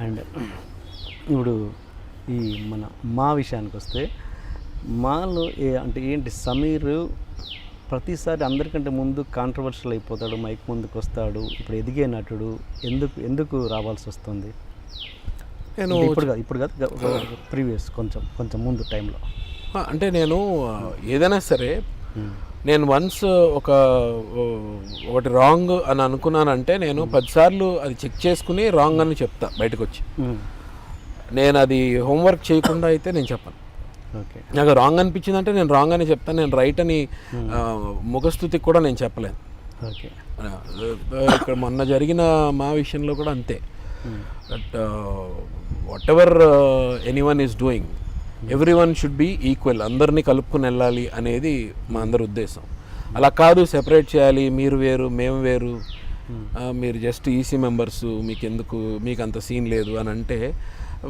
And ఇప్పుడు ఈ మన మా విషయానికి వస్తే మాలో ఏ అంటే ఏంటి సమీర్ ప్రతిసారి అందరికంటే ముందు కాంట్రవర్షియల్ అయిపోతాడు మైక్ ముందుకు వస్తాడు ఇప్పుడు ఎదిగే నటుడు ఎందుకు ఎందుకు రావాల్సి వస్తుంది? నేను ఇప్పుడు కాదు ఇప్పుడు కాదు ప్రీవియస్ కొంచెం కొంచెం ముందు టైంలో అంటే నేను ఏదైనా సరే నేను వన్స్ ఒక ఒకటి రాంగ్ అని అనుకున్నానంటే నేను పదిసార్లు అది చెక్ చేసుకుని రాంగ్ అని చెప్తా బయటకు వచ్చి నేను అది హోంవర్క్ చేయకుండా అయితే నేను చెప్పను. ఓకే. నాకు రాంగ్ అనిపించిందంటే నేను రాంగ్ అని చెప్తాను నేను రైట్ అని ముఖస్థుతికి కూడా నేను చెప్పలేను. ఇక్కడ మొన్న జరిగిన మా విషయంలో కూడా అంతే. That whatever anyone is doing everyone should be equal అందరినీ కలుపుకుని వెళ్ళాలి అనేది మా అందరి ఉద్దేశం. అలా కాదు సెపరేట్ చేయాలి. మీరు వేరు మేము వేరు. ఆ, మీరు జస్ట్ ఈసీ మెంబర్స్ మీకు ఎందుకు మీకు అంత సీన్ లేదు అని అంటే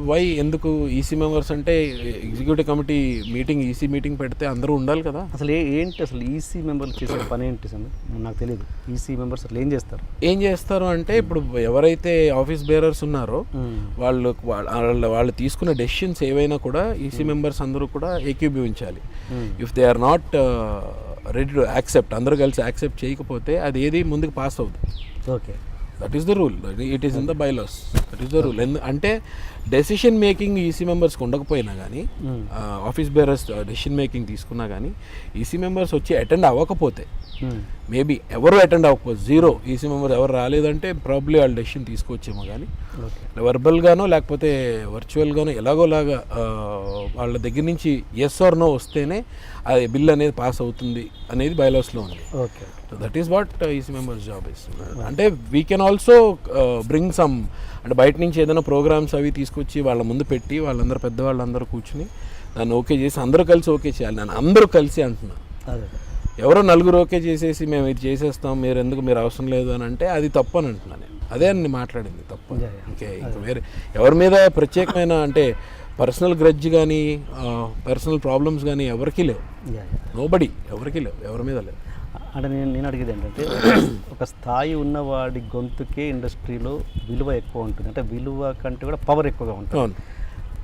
వై ఎందుకు ఈసీ మెంబర్స్ అంటే executive committee meeting EC meeting పెడితే అందరూ ఉండాలి కదా? అసలు ఏంటి అసలు ఈసీ మెంబర్లు చేసే పని ఏంటి సమీర్ నాకు తెలియదు. ఈసీ మెంబర్స్ అసలు ఏం చేస్తారు? ఏం చేస్తారు అంటే ఇప్పుడు ఎవరైతే ఆఫీస్ బేరర్స్ ఉన్నారో వాళ్ళు వాళ్ళ వాళ్ళు తీసుకున్న డెసిషన్స్ ఏవైనా కూడా ఈసీ మెంబర్స్ అందరూ కూడా ఏకీభవించాలి. If they are not ready to accept అందరూ కలిసి యాక్సెప్ట్ చేయకపోతే అది ఏది ముందుకు పాస్ అవుతుంది okay that is the rule it is in the bylaws that is the rule అంటే డెసిషన్ మేకింగ్ ఈసీ మెంబర్స్కి ఉండకపోయినా కానీ ఆఫీస్ బేరర్స్ డెసిషన్ మేకింగ్ తీసుకున్నా కానీ ఈసీ మెంబర్స్ వచ్చి అటెండ్ అవ్వకపోతే మేబీ ఎవరు అటెండ్ అవ్వకపోతే జీరో ఈసీ మెంబర్ ఎవరు రాలేదంటే ప్రాబ్లీ వాళ్ళు డెసిషన్ తీసుకొచ్చేమో కానీ వెర్బల్గానో లేకపోతే వర్చువల్గానో ఎలాగోలాగా వాళ్ళ దగ్గర నుంచి ఎస్ ఆర్ నో వస్తేనే అది బిల్ అనేది పాస్ అవుతుంది అనేది బైలాస్లో ఉంది. Okay that is what EC members job is అంటే we can also bring some అంటే బయట నుంచి ఏదైనా ప్రోగ్రామ్స్ అవి తీసుకొచ్చి వాళ్ళ ముందు పెట్టి వాళ్ళందరూ పెద్దవాళ్ళందరూ కూర్చుని దాన్ని ఓకే చేసి అందరూ కలిసి ఓకే చేయాలి. నేను అందరూ కలిసి అంటున్నా. ఎవరో నలుగురు ఓకే చేసేసి మేము ఇది చేసేస్తాం మీరు ఎందుకు మీరు అవసరం లేదు అని అంటే అది తప్పు అని అంటున్నాను నేను. అదే అని మాట్లాడింది తప్పు. ఓకే ఇంకా వేరే ఎవరి మీద ప్రత్యేకమైన అంటే పర్సనల్ గ్రడ్జ్ కానీ పర్సనల్ ప్రాబ్లమ్స్ కానీ ఎవరికీ లేవు. నోబడి ఎవరికీ లేవు ఎవరి మీద లేవు. అంటే నేను నేను అడిగేది ఏంటంటే ఒక స్థాయి ఉన్నవాడి గొంతుకే ఇండస్ట్రీలో విలువ ఎక్కువ ఉంటుంది. అంటే విలువ కంటే కూడా పవర్ ఎక్కువగా ఉంటుంది.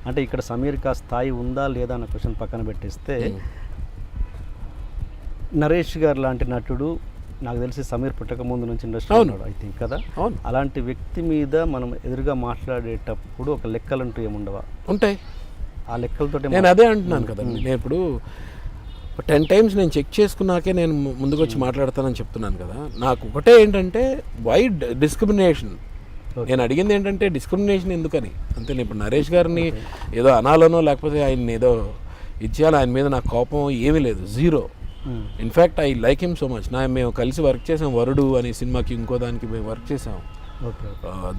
అంటే ఇక్కడ సమీర్కి ఆ స్థాయి ఉందా లేదా అన్న క్వశ్చన్ పక్కన పెట్టేస్తే నరేష్ గారు లాంటి నటుడు నాకు తెలిసి సమీర్ పుట్టక ముందు నుంచి ఇండస్ట్రీ. ఉన్నాడు ఐ థింక్ కదా? అవును. అలాంటి వ్యక్తి మీద మనం ఎదురుగా మాట్లాడేటప్పుడు ఒక లెక్కలంటూ ఏముండవా? ఉంటాయి. ఆ లెక్కలతో నేను అదే అంటున్నాను కదా నేను ఇప్పుడు టెన్ టైమ్స్ నేను చెక్ చేసుకున్నాకే నేను ముందుకు వచ్చి మాట్లాడతానని చెప్తున్నాను కదా. నాకు ఒకటే ఏంటంటే వైడ్ డిస్క్రిమినేషన్ నేను అడిగింది ఏంటంటే డిస్క్రిమినేషన్ ఎందుకని? అంతే నేను ఇప్పుడు నరేష్ గారిని ఏదో అనాలనో లేకపోతే ఆయన ఏదో ఇచ్చేయాలి ఆయన మీద నాకు కోపం ఏమీ లేదు zero in fact I like him so much నా మేము కలిసి వర్క్ చేసాం వరుడు అనే సినిమాకి ఇంకో దానికి మేము వర్క్ చేసాం.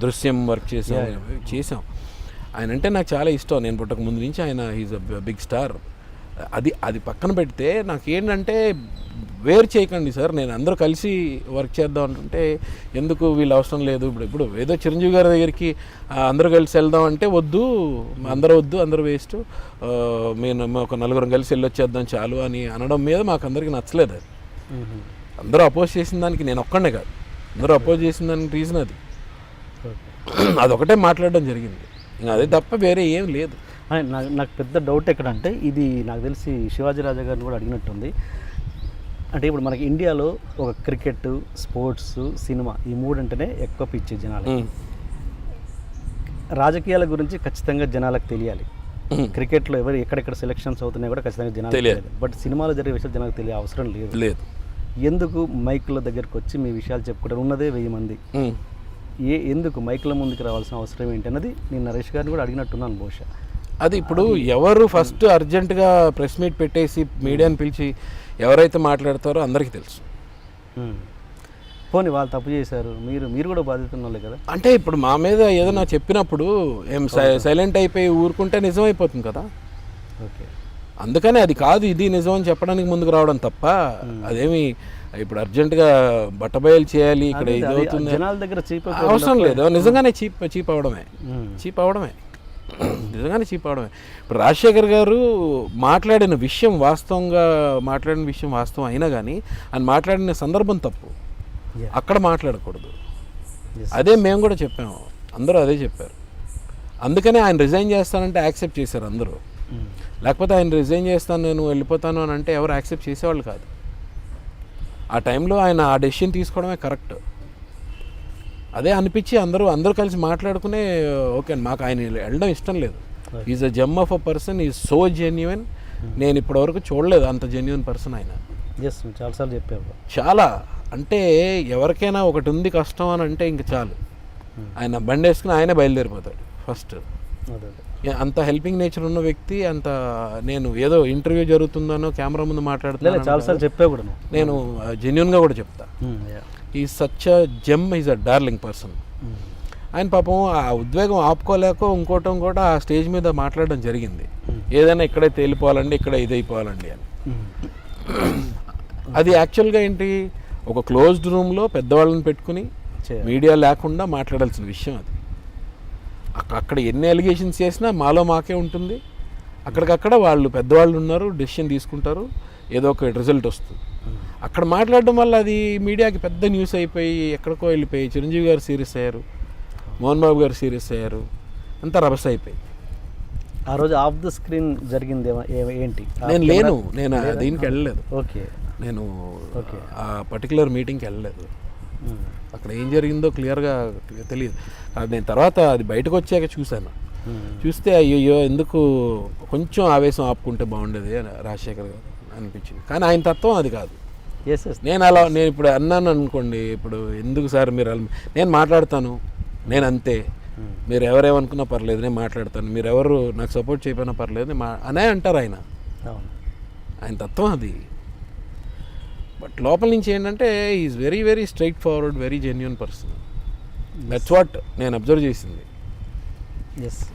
దృశ్యం వర్క్ చేసాం చేసాం. ఆయన అంటే నాకు చాలా ఇష్టం. నేను పుట్టక ముందు నుంచి ఆయన ఈజ్ అ బిగ్ స్టార్ అది అది పక్కన పెడితే నాకు ఏంటంటే వేరు చేయకండి సార్ నేను అందరూ కలిసి వర్క్ చేద్దాం అంటుంటే ఎందుకు వీళ్ళు అవసరం లేదు. ఇప్పుడు ఇప్పుడు ఏదో చిరంజీవి గారి దగ్గరికి అందరూ కలిసి వెళ్దాం అంటే వద్దు అందరూ వద్దు అందరూ వేస్ట్. మేము ఒక నలుగురం కలిసి వెళ్ళొచ్చేద్దాం చాలు అని అనడం మీద మాకు అందరికీ నచ్చలేదు అది. అందరూ అపోజ్ చేసిన దానికి నేను ఒక్కడే కాదు. అందరూ అపోజ్ చేసిన దానికి రీజన్ అది. అదొకటే మాట్లాడడం జరిగింది. ఇంకా అదే తప్ప వేరే ఏం లేదు. నాకు నాకు పెద్ద డౌట్ ఎక్కడంటే ఇది నాకు తెలిసి శివాజీ రాజా గారిని కూడా అడిగినట్టుంది. అంటే ఇప్పుడు మనకి ఇండియాలో ఒక క్రికెట్ స్పోర్ట్స్ సినిమా ఈ మూడంటేనే ఎక్కువ పిచ్చి జనాలు. రాజకీయాల గురించి ఖచ్చితంగా జనాలకు తెలియాలి. క్రికెట్లో ఎవరు ఎక్కడెక్కడ సెలక్షన్స్ అవుతున్నాయి కూడా ఖచ్చితంగా జనాలకు తెలియాలి. బట్ సినిమాలో జరిగే విషయాలు జనాలకు తెలియ అవసరం లేదు. లేదు. ఎందుకు మైకుల దగ్గరకు వచ్చి మీ విషయాలు చెప్పుకుంటారు? ఉన్నదే వెయ్యి మంది. ఏ ఎందుకు మైకుల ముందుకు రావాల్సిన అవసరం ఏంటి అన్నది నేను నరేష్ గారిని కూడా అడిగినట్టున్నాను బహుశా. అది ఇప్పుడు ఎవరు ఫస్ట్ అర్జెంటుగా ప్రెస్ మీట్ పెట్టేసి మీడియాని పిలిచి ఎవరైతే మాట్లాడతారో అందరికీ తెలుసు. పోనీ వాళ్ళు తప్పు చేశారు మీరు మీరు కూడా వాళ్ళే కదా? అంటే ఇప్పుడు మా మీద ఏదైనా చెప్పినప్పుడు ఏం సైలెంట్ అయిపోయి ఊరుకుంటే నిజం అయిపోతుంది కదా. ఓకే. అందుకని అది కాదు ఇది నిజం అని చెప్పడానికి ముందుకు రావడం తప్ప అదేమి ఇప్పుడు అర్జెంటుగా బట్టబయలు చేయాలి ఇక్కడ ఇది అవుతుంది జనాల దగ్గర చీప్ అవసరం లేదు. నిజంగానే చీప్ చీప్ అవడమే. చీప్ అవడమే. నిజంగానే చీప్ అవడమే ఇప్పుడు రాజశేఖర్ గారు మాట్లాడిన విషయం వాస్తవంగా మాట్లాడిన విషయం వాస్తవం అయినా కానీ ఆయన మాట్లాడిన సందర్భం తప్పు. అక్కడ మాట్లాడకూడదు. అదే మేము కూడా చెప్పాము. అందరూ అదే చెప్పారు. అందుకనే ఆయన రిజైన్ చేస్తానంటే యాక్సెప్ట్ చేశారు అందరూ. లేకపోతే ఆయన రిజైన్ చేస్తాను నేను వెళ్ళిపోతాను అని అంటే ఎవరు యాక్సెప్ట్ చేసేవాళ్ళు కాదు. ఆ టైంలో ఆయన ఆ డెసిషన్ తీసుకోవడమే కరెక్ట్. అదే అనిపించి అందరూ అందరూ కలిసి మాట్లాడుకునే ఓకే మాకు ఆయన వెళ్ళడం ఇష్టం లేదు. Is a gem of a person is so genuine నేను ఇప్పటివరకు చూడలేదు అంత జెన్యున్ పర్సన్ ఆయన. ఎస్ చాలాసార్లు చెప్పావు చాలా. అంటే ఎవరికైనా ఒకటి ఉంది కష్టం అని అంటే ఇంక చాలు. ఆయన బండి వేసుకుని ఆయనే బయలుదేరిపోతాడు ఫస్ట్. అంత హెల్పింగ్ నేచర్ ఉన్న వ్యక్తి అంత నేను ఏదో ఇంటర్వ్యూ జరుగుతుందనో కెమెరా ముందు మాట్లాడుతున్నాను చాలాసార్లు చెప్పావు కూడా నేను జెన్యున్గా కూడా చెప్తా. Um, yeah. ఈ such gem is a darling person ఆయన పాపం ఆ ఉద్వేగం ఆపుకోలేక ఇంకోటం కూడా ఆ స్టేజ్ మీద మాట్లాడడం జరిగింది. ఏదైనా ఇక్కడే తేలిపోవాలండి ఇక్కడ ఇదైపోవాలండి అని. ఉమ్. అది యాక్చువల్గా ఏంటి? ఒక క్లోజ్డ్ రూమ్లో పెద్దవాళ్ళని పెట్టుకుని. మీడియా లేకుండా మాట్లాడాల్సిన విషయం అది. అక్క- అక్కడ ఎన్ని అలిగేషన్స్ చేసినా మాలో మాకే ఉంటుంది. అక్కడికక్కడ వాళ్ళు పెద్దవాళ్ళు ఉన్నారు డెసిషన్ తీసుకుంటారు. ఏదో ఒక రిజల్ట్ వస్తుంది. అక్కడ మాట్లాడడం వల్ల అది మీడియాకి పెద్ద న్యూస్ అయిపోయి ఎక్కడికో వెళ్ళిపోయి చిరంజీవి గారు సీరియస్ అయ్యారు మోహన్ బాబు గారు సీరియస్ అయ్యారు అంతా రభస అయిపోయి ఆ రోజు ఆఫ్ ద స్క్రీన్ జరిగింది ఏంటి? నేను లేను నేను దీనికి వెళ్ళలేదు. ఓకే. నేను. ఆ పర్టికులర్ మీటింగ్కి వెళ్ళలేదు. అక్కడ ఏం జరిగిందో క్లియర్గా తెలియదు. నేను తర్వాత అది బయటకు వచ్చాక చూశాను. చూస్తే అయ్యో ఎందుకు కొంచెం ఆవేశం ఆపుకుంటే బాగుండేది అని రాజశేఖర్ గారు. అనిపించింది. కానీ ఆయన తత్వం అది కాదు. ఎస్ ఎస్ నేను అలా నేను ఇప్పుడు అన్నాను అనుకోండి ఇప్పుడు ఎందుకు సార్ మీరు అలా- నేను మాట్లాడతాను నేను అంతే. మీరు ఎవరేమనుకున్నా పర్లేదు నేను మాట్లాడతాను. మీరు ఎవరు నాకు సపోర్ట్ చేయకపోయినా పర్లేదు మా అనే అంటారు ఆయన. ఆయన తత్వం అది. బట్ లోపల నుంచి ఏంటంటే is very very straightforward very genuine person that's what నేను అబ్జర్వ్ చేసింది. ఎస్